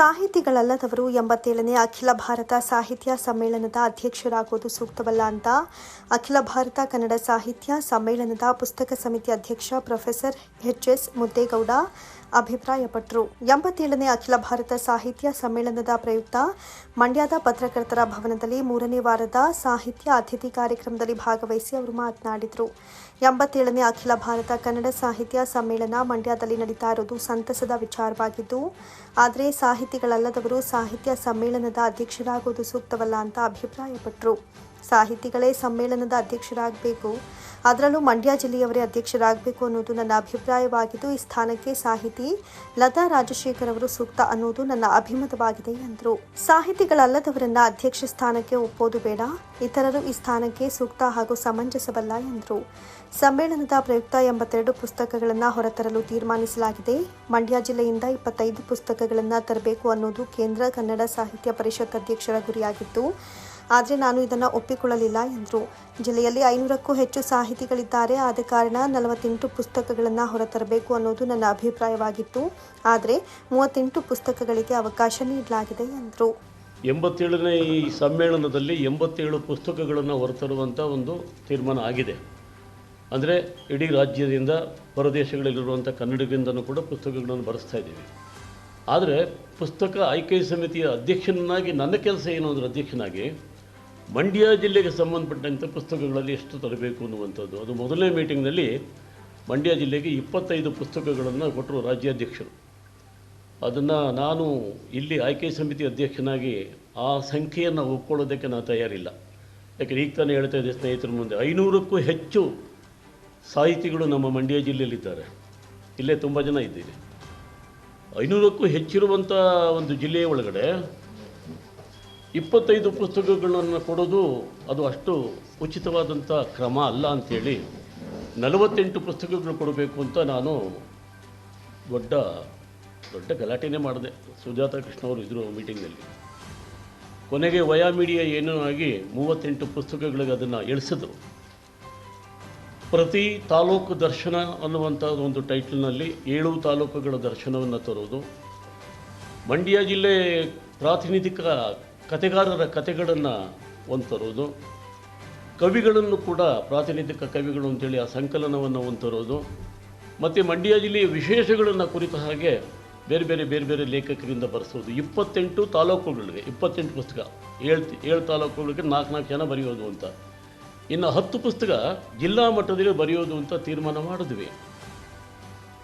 ಸಾಹಿತಿಗಳಲ್ಲದವರು ಎಂಬತ್ತೇಳನೇ ಅಖಿಲ ಭಾರತ ಸಾಹಿತ್ಯ ಸಮ್ಮೇಳನದ ಅಧ್ಯಕ್ಷರಾಗುವುದು ಸೂಕ್ತವಲ್ಲ ಅಂತ. ಅಖಿಲ ಭಾರತ ಕನ್ನಡ ಸಾಹಿತ್ಯ ಸಮ್ಮೇಳನದ ಪುಸ್ತಕ ಸಮಿತಿ ಅಧ್ಯಕ್ಷ ಪ್ರೊಫೆಸರ್ ಎಚ್ ಎಸ್ ಮುದ್ದೇಗೌಡ ಅಭಿಪ್ರಾಯಪಟ್ಟರು ಎಂಬತ್ತೇಳನೇ ಅಖಿಲ ಭಾರತ ಸಾಹಿತ್ಯ ಸಮ್ಮೇಳನದ ಪ್ರಯುಕ್ತ ಮಂಡ್ಯದ ಪತ್ರಕರ್ತರ ಭವನದಲ್ಲಿ ಮೂರನೇ ವಾರದ ಸಾಹಿತ್ಯ ಅತಿಥಿ ಕಾರ್ಯಕ್ರಮದಲ್ಲಿ ಭಾಗವಹಿಸಿ ಅವರು ಮಾತನಾಡಿದರು. ಎಂಬತ್ತೇಳನೇ ಅಖಿಲ ಭಾರತ ಕನ್ನಡ ಸಾಹಿತ್ಯ ಸಮ್ಮೇಳನ ಮಂಡ್ಯದಲ್ಲಿ ನಡೀತಾ ಇರೋದು ಸಂತಸದ ವಿಚಾರವಾಗಿದ್ದು, ಆದರೆ ಸಾಹಿತಿಗಳಲ್ಲದವರು ಸಾಹಿತ್ಯ ಸಮ್ಮೇಳನದ ಅಧ್ಯಕ್ಷರಾಗುವುದು ಸೂಕ್ತವಲ್ಲ ಅಂತ ಅಭಿಪ್ರಾಯಪಟ್ಟರು ಸಾಹಿತಿಗಳೇ ಸಮ್ಮೇಳನದ ಅಧ್ಯಕ್ಷರಾಗಬೇಕು. ಅದರಲ್ಲೂ ಮಂಡ್ಯ ಜಿಲ್ಲೆಯವರೇ ಅಧ್ಯಕ್ಷರಾಗಬೇಕು ಅನ್ನೋದು ನನ್ನ ಅಭಿಪ್ರಾಯವಾಗಿದ್ದು, ಈ ಸ್ಥಾನಕ್ಕೆ ಸಾಹಿತಿ ಲತಾ ರಾಜಶೇಖರ್ ಅವರು ಸೂಕ್ತ ಅನ್ನೋದು ನನ್ನ ಅಭಿಮತವಾಗಿದೆ ಎಂದರು. ಸಾಹಿತಿಗಳಲ್ಲದವರನ್ನ ಅಧ್ಯಕ್ಷ ಸ್ಥಾನಕ್ಕೆ ಒಪ್ಪೋದು ಬೇಡ, ಇತರರು ಈ ಸ್ಥಾನಕ್ಕೆ ಸೂಕ್ತ ಹಾಗೂ ಸಮಂಜಸವಲ್ಲ ಎಂದರು. ಸಮ್ಮೇಳನದ ಪ್ರಯುಕ್ತ ಎಂಬತ್ತೆರಡು ಪುಸ್ತಕಗಳನ್ನು ಹೊರತರಲು ತೀರ್ಮಾನಿಸಲಾಗಿದೆ. ಮಂಡ್ಯ ಜಿಲ್ಲೆಯಿಂದ ಇಪ್ಪತ್ತೈದು ಪುಸ್ತಕಗಳನ್ನು ತರಬೇಕು ಅನ್ನೋದು ಕೇಂದ್ರ ಕನ್ನಡ ಸಾಹಿತ್ಯ ಪರಿಷತ್ ಅಧ್ಯಕ್ಷರ ಗುರಿಯಾಗಿತ್ತು. ಆದರೆ ನಾನು ಇದನ್ನು ಒಪ್ಪಿಕೊಳ್ಳಲಿಲ್ಲ ಎಂದರು. ಜಿಲ್ಲೆಯಲ್ಲಿ ಐನೂರಕ್ಕೂ ಹೆಚ್ಚು ಸಾಹಿತಿಗಳಿದ್ದಾರೆ. ಆದ ಕಾರಣ ನಲವತ್ತೆಂಟು ಪುಸ್ತಕಗಳನ್ನು ಹೊರತರಬೇಕು ಅನ್ನೋದು ನನ್ನ ಅಭಿಪ್ರಾಯವಾಗಿತ್ತು. ಆದರೆ ಮೂವತ್ತೆಂಟು ಪುಸ್ತಕಗಳಿಗೆ ಅವಕಾಶ ನೀಡಲಾಗಿದೆ ಎಂದರು. ಎಂಬತ್ತೇಳನೇ ಈ ಸಮ್ಮೇಳನದಲ್ಲಿ ಎಂಬತ್ತೇಳು ಪುಸ್ತಕಗಳನ್ನು ಹೊರತರುವಂಥ ಒಂದು ತೀರ್ಮಾನ ಆಗಿದೆ. ಅಂದರೆ ಇಡೀ ರಾಜ್ಯದಿಂದ ಹೊರದೇಶಗಳಲ್ಲಿರುವಂಥ ಕನ್ನಡಿಗರಿಂದನೂ ಕೂಡ ಪುಸ್ತಕಗಳನ್ನು ಬರೆಸ್ತಾ ಇದ್ದೀವಿ. ಆದರೆ ಪುಸ್ತಕ ಆಯ್ಕೆ ಸಮಿತಿಯ ಅಧ್ಯಕ್ಷನನ್ನಾಗಿ, ನನ್ನ ಕೆಲಸ ಏನು ಅಂದರೆ ಅಧ್ಯಕ್ಷನಾಗಿ ಮಂಡ್ಯ ಜಿಲ್ಲೆಗೆ ಸಂಬಂಧಪಟ್ಟಂಥ ಪುಸ್ತಕಗಳಲ್ಲಿ ಎಷ್ಟು ತರಬೇಕು ಅನ್ನುವಂಥದ್ದು. ಅದು ಮೊದಲನೇ ಮೀಟಿಂಗ್ನಲ್ಲಿ ಮಂಡ್ಯ ಜಿಲ್ಲೆಗೆ ಇಪ್ಪತ್ತೈದು ಪುಸ್ತಕಗಳನ್ನು ಕೊಟ್ಟರು ರಾಜ್ಯಾಧ್ಯಕ್ಷರು. ಅದನ್ನು ನಾನು ಇಲ್ಲಿ ಆಯ್ಕೆ ಸಮಿತಿ ಅಧ್ಯಕ್ಷನಾಗಿ ಆ ಸಂಖ್ಯೆಯನ್ನು ಒಪ್ಕೊಳ್ಳೋದಕ್ಕೆ ನಾನು ತಯಾರಿಲ್ಲ. ಯಾಕಂದರೆ ಈಗ ತಾನೇ ಹೇಳ್ತಾ ಇದ್ದೆ ಸ್ನೇಹಿತರ ಮುಂದೆ, ಐನೂರಕ್ಕೂ ಹೆಚ್ಚು ಸಾಹಿತಿಗಳು ನಮ್ಮ ಮಂಡ್ಯ ಜಿಲ್ಲೆಯಲ್ಲಿದ್ದಾರೆ. ಇಲ್ಲೇ ತುಂಬ ಜನ ಇದ್ದೀರಿ ಐನೂರಕ್ಕೂ ಹೆಚ್ಚಿರುವಂಥ ಒಂದು ಜಿಲ್ಲೆಯ ಒಳಗಡೆ ಇಪ್ಪತ್ತೈದು ಪುಸ್ತಕಗಳನ್ನು ಕೊಡೋದು ಅದು ಅಷ್ಟು ಉಚಿತವಾದಂಥ ಕ್ರಮ ಅಲ್ಲ ಅಂಥೇಳಿ ನಲವತ್ತೆಂಟು ಪುಸ್ತಕಗಳು ಕೊಡಬೇಕು ಅಂತ ನಾನು ದೊಡ್ಡ ದೊಡ್ಡ ಗಲಾಟೆನೇ ಮಾಡಿದೆ. ಸುಜಾತ ಕೃಷ್ಣ ಅವರು ಇದ್ದರು ಮೀಟಿಂಗ್ನಲ್ಲಿ. ಕೊನೆಗೆ ವಯಾ ಮೀಡಿಯಾ ಏನೂ ಆಗಿ ಮೂವತ್ತೆಂಟು ಪುಸ್ತಕಗಳಿಗೆ ಅದನ್ನು ಇಳಿಸಿದ್ರು ಪ್ರತಿ ತಾಲೂಕು ದರ್ಶನ ಅನ್ನುವಂಥ ಒಂದು ಟೈಟಲ್ನಲ್ಲಿ ಏಳು ತಾಲೂಕುಗಳ ದರ್ಶನವನ್ನು ತರೋದು. ಮಂಡ್ಯ ಜಿಲ್ಲೆ ಪ್ರಾತಿನಿಧಿಕ ಕತೆಗಾರರ ಕತೆಗಳನ್ನು ಒಂದು ತರೋದು, ಕವಿಗಳನ್ನು ಕೂಡ ಪ್ರಾತಿನಿಧಿಕ ಕವಿಗಳು ಅಂತೇಳಿ ಆ ಸಂಕಲನವನ್ನು ಒಂದು ತರೋದು, ಮತ್ತು ಮಂಡ್ಯ ಜಿಲ್ಲೆಯ ವಿಶೇಷಗಳನ್ನು ಕುರಿತ ಹಾಗೆ ಬೇರೆ ಬೇರೆ ಬೇರೆ ಬೇರೆ ಲೇಖಕರಿಂದ ಬರೆಸೋದು. ಇಪ್ಪತ್ತೆಂಟು ತಾಲೂಕುಗಳಿಗೆ, ಇಪ್ಪತ್ತೆಂಟು ಪುಸ್ತಕ, ಏಳು ಏಳು ತಾಲೂಕುಗಳಿಗೆ ನಾಲ್ಕು ನಾಲ್ಕು ಜನ ಬರೆಯೋದು ಅಂತ. ಇನ್ನು ಹತ್ತು ಪುಸ್ತಕ ಜಿಲ್ಲಾ ಮಟ್ಟದಲ್ಲಿ ಬರೆಯೋದು ಅಂತ ತೀರ್ಮಾನ ಮಾಡಿದ್ವಿ.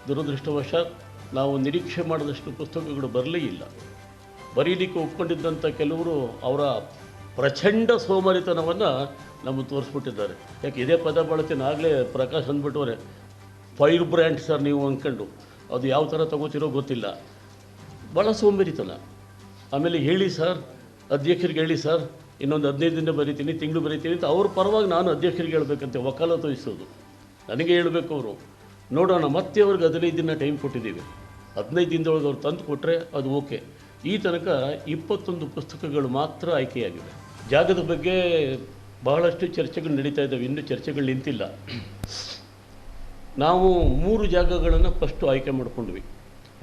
ದುರದೃಷ್ಟವಶಾತ್ ನಾವು ನಿರೀಕ್ಷೆ ಮಾಡಿದಷ್ಟು ಪುಸ್ತಕಗಳು ಬರಲೇ ಇಲ್ಲ. ಬರೀಲಿಕ್ಕೆ ಒಪ್ಕೊಂಡಿದ್ದಂಥ ಕೆಲವರು ಅವರ ಪ್ರಚಂಡ ಸೋಮಾರಿತನವನ್ನು ನಮಗೆ ತೋರಿಸ್ಬಿಟ್ಟಿದ್ದಾರೆ. ಯಾಕೆ ಇದೇ ಪದ ಬಳಸ್ತೀನಿ ಆಗಲೇ ಪ್ರಕಾಶ್ ಅಂದ್ಬಿಟ್ಟವ್ರೆ, ಫೈರ್ ಬ್ರ್ಯಾಂಡ್ ಸರ್ ನೀವು ಅಂದ್ಕೊಂಡು, ಅದು ಯಾವ ಥರ ತಗೋತಿರೋ ಗೊತ್ತಿಲ್ಲ. ಭಾಳ ಸೋಂಬೇರಿತನ ಆಮೇಲೆ ಹೇಳಿ ಸರ್, ಅಧ್ಯಕ್ಷರಿಗೆ ಹೇಳಿ ಸರ್, ಇನ್ನೊಂದು ಹದಿನೈದು ದಿನ ಬರೀತೀನಿ, ತಿಂಗಳು ಬರೀತೀನಿ ಅಂತ ಅವ್ರ ಪರವಾಗಿ ನಾನು ಅಧ್ಯಕ್ಷರಿಗೆ ಹೇಳಬೇಕಂತೆ, ವಕಾಲತ್ತು ವಹಿಸೋದು. ನನಗೆ ಹೇಳಬೇಕು ಅವರು. ನೋಡೋಣ, ಮತ್ತೆ ಅವ್ರಿಗೆ ಹದಿನೈದು ದಿನ ಟೈಮ್ ಕೊಟ್ಟಿದ್ದೀವಿ. ಹದಿನೈದು ದಿನದೊಳಗೆ ಅವ್ರು ತಂದು ಕೊಟ್ಟರೆ ಅದು ಓಕೆ. ಈ ತನಕ ಇಪ್ಪತ್ತೊಂದು ಪುಸ್ತಕಗಳು ಮಾತ್ರ ಆಯ್ಕೆಯಾಗಿವೆ. ಜಾಗದ ಬಗ್ಗೆ ಬಹಳಷ್ಟು ಚರ್ಚೆಗಳು ನಡೀತಾ ಇದ್ದಾವೆ. ಇನ್ನೂ ಚರ್ಚೆಗಳು ನಿಂತಿಲ್ಲ. ನಾವು ಮೂರು ಜಾಗಗಳನ್ನು ಫಸ್ಟು ಆಯ್ಕೆ ಮಾಡಿಕೊಂಡ್ವಿ.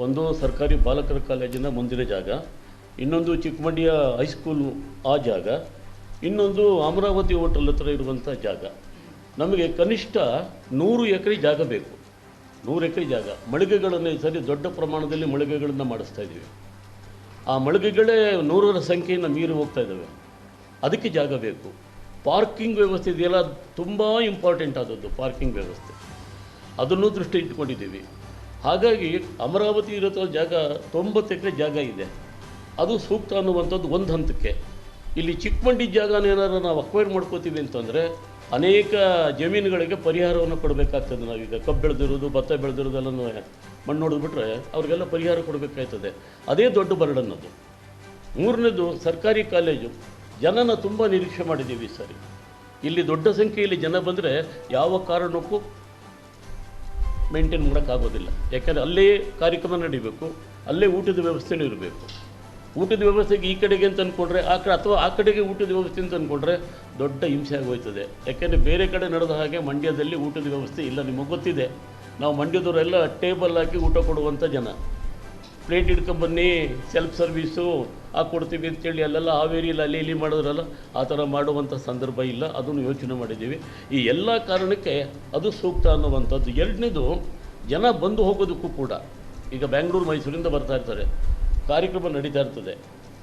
ಒಂದು ಸರ್ಕಾರಿ ಬಾಲಕರ ಕಾಲೇಜಿನ ಮುಂದಿನ ಜಾಗ, ಇನ್ನೊಂದು ಚಿಕ್ಕಮಂಡಿಯ ಹೈಸ್ಕೂಲು ಆ ಜಾಗ, ಇನ್ನೊಂದು ಅಮರಾವತಿ ಹೋಟೆಲ್ ಹತ್ರ ಇರುವಂಥ ಜಾಗ. ನಮಗೆ ಕನಿಷ್ಠ ನೂರು ಎಕರೆ ಜಾಗ ಬೇಕು. ನೂರು ಎಕರೆ ಜಾಗ. ಮಳಿಗೆಗಳನ್ನು ಈ ಸರಿ ದೊಡ್ಡ ಪ್ರಮಾಣದಲ್ಲಿ ಮಳಿಗೆಗಳನ್ನು ಮಾಡಿಸ್ತಾ ಇದ್ದೀವಿ. ಆ ಮಳಿಗೆಗಳೇ ನೂರರ ಸಂಖ್ಯೆಯನ್ನು ಮೀರಿ ಹೋಗ್ತಾ ಇದ್ದಾವೆ. ಅದಕ್ಕೆ ಜಾಗ ಬೇಕು. ಪಾರ್ಕಿಂಗ್ ವ್ಯವಸ್ಥೆ ಇದೆಯಲ್ಲ ತುಂಬ ಇಂಪಾರ್ಟೆಂಟ್ ಆದದ್ದು, ಪಾರ್ಕಿಂಗ್ ವ್ಯವಸ್ಥೆ. ಅದನ್ನು ದೃಷ್ಟಿ ಇಟ್ಕೊಂಡಿದ್ದೀವಿ. ಹಾಗಾಗಿ ಅಮರಾವತಿ ಇರೋ ಜಾಗ ತೊಂಬತ್ತು ಎಕರೆ ಜಾಗ ಇದೆ. ಅದು ಸೂಕ್ತ ಅನ್ನುವಂಥದ್ದು ಒಂದು ಹಂತಕ್ಕೆ. ಇಲ್ಲಿ ಚಿಕ್ಕಮಂಡಿ ಜಾಗನ ಏನಾದ್ರು ನಾವು ಅಕ್ವೈರ್ ಮಾಡ್ಕೋತೀವಿ ಅಂತಂದರೆ ಅನೇಕ ಜಮೀನುಗಳಿಗೆ ಪರಿಹಾರವನ್ನು ಕೊಡಬೇಕಾಗ್ತದೆ. ನಾವೀಗ ಕಬ್ಬು ಬೆಳೆದಿರೋದು ಭತ್ತ ಬೆಳೆದಿರೋದೆಲ್ಲನೂ ಮಣ್ಣು ನೋಡಿದ್ಬಿಟ್ರೆ ಅವ್ರಿಗೆಲ್ಲ ಪರಿಹಾರ ಕೊಡಬೇಕಾಯ್ತದೆ. ಅದೇ ದೊಡ್ಡ ಬರಡನ್ನದು ಮೂರನೇದು ಸರ್ಕಾರಿ ಕಾಲೇಜು. ಜನನ ತುಂಬ ನಿರೀಕ್ಷೆ ಮಾಡಿದ್ದೀವಿ ಸರಿ. ಇಲ್ಲಿ ದೊಡ್ಡ ಸಂಖ್ಯೆಯಲ್ಲಿ ಜನ ಬಂದರೆ ಯಾವ ಕಾರಣಕ್ಕೂ ಮೇಂಟೈನ್ ಮಾಡೋಕ್ಕಾಗೋದಿಲ್ಲ. ಯಾಕಂದರೆ ಅಲ್ಲೇ ಕಾರ್ಯಕ್ರಮ ನಡೀಬೇಕು, ಅಲ್ಲೇ ಊಟದ ವ್ಯವಸ್ಥೆನೂ ಇರಬೇಕು. ಊಟದ ವ್ಯವಸ್ಥೆಗೆ ಈ ಕಡೆಗೆ ಅಂತ ಅಂದ್ಕೊಂಡ್ರೆ ಆ ಕಡೆ ಅಥವಾ ಆ ಕಡೆಗೆ ಊಟದ ವ್ಯವಸ್ಥೆ ಅಂತ ಅಂದ್ಕೊಂಡ್ರೆ ದೊಡ್ಡ ಹಿಂಸೆ ಆಗೋಯ್ತದೆ. ಯಾಕೆಂದರೆ ಬೇರೆ ಕಡೆ ನಡೆದ ಹಾಗೆ ಮಂಡ್ಯದಲ್ಲಿ ಊಟದ ವ್ಯವಸ್ಥೆ ಇಲ್ಲ, ನಿಮಗೆ ಗೊತ್ತಿದೆ. ನಾವು ಮಂಡ್ಯದವರೆಲ್ಲ ಟೇಬಲ್ ಹಾಕಿ ಊಟ ಕೊಡುವಂಥ ಜನ. ಪ್ಲೇಟ್ ಹಿಡ್ಕೊಂಬನ್ನಿ ಸೆಲ್ಫ್ ಸರ್ವೀಸು ಕೊಡ್ತೀವಿ ಅಂತೇಳಿ ಅಲ್ಲೆಲ್ಲ ಹಾವೇರಿಯಲ್ಲಿ ಅಲ್ಲಿ ಇಲ್ಲಿ ಮಾಡಿದ್ರಲ್ಲ, ಆ ಥರ ಮಾಡುವಂಥ ಸಂದರ್ಭ ಇಲ್ಲ. ಅದನ್ನು ಯೋಚನೆ ಮಾಡಿದ್ದೀವಿ. ಈ ಎಲ್ಲ ಕಾರಣಕ್ಕೆ ಅದು ಸೂಕ್ತ ಅನ್ನುವಂಥದ್ದು. ಎರಡನೇದು, ಜನ ಬಂದು ಹೋಗೋದಕ್ಕೂ ಕೂಡ. ಈಗ ಬೆಂಗಳೂರು ಮೈಸೂರಿಂದ ಬರ್ತಾ ಇರ್ತಾರೆ. ಕಾರ್ಯಕ್ರಮ ನಡೀತಾ ಇರ್ತದೆ.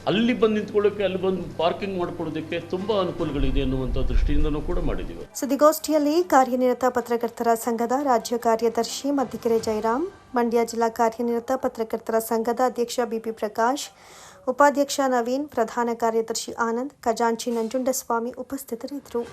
ಅಲ್ಲಿ ಬಂದು ನಿಂತ್ಕೊಳ್ಳೋಕೆ, ಅಲ್ಲಿ ಬಂದು ಪಾರ್ಕಿಂಗ್ ಮಾಡಿಕೊಡೋದಕ್ಕೆ ತುಂಬಾ ಅನುಕೂಲಗಳಿದೆ ಅನ್ನುವಂಥ ದೃಷ್ಟಿಯಿಂದನೂ ಕೂಡ ಮಾಡಿದ್ದೀವಿ. ಸುದ್ದಿಗೋಷ್ಠಿಯಲ್ಲಿ ಕಾರ್ಯನಿರತ ಪತ್ರಕರ್ತರ ಸಂಘದ ರಾಜ್ಯ ಕಾರ್ಯದರ್ಶಿ ಮತ್ತಿಕೆರೆ ಜಯರಾಮ್, ಮಂಡ್ಯ ಜಿಲ್ಲಾ ಕಾರ್ಯನಿರತ ಪತ್ರಕರ್ತರ ಸಂಘದ ಅಧ್ಯಕ್ಷ ಬಿಪಿ ಪ್ರಕಾಶ್, ಉಪಾಧ್ಯಕ್ಷ ನವೀನ್, ಪ್ರಧಾನ ಕಾರ್ಯದರ್ಶಿ ಆನಂದ್, ಖಜಾಂಚಿ ನಂಜುಂಡಸ್ವಾಮಿ ಉಪಸ್ಥಿತರಿದ್ದರು.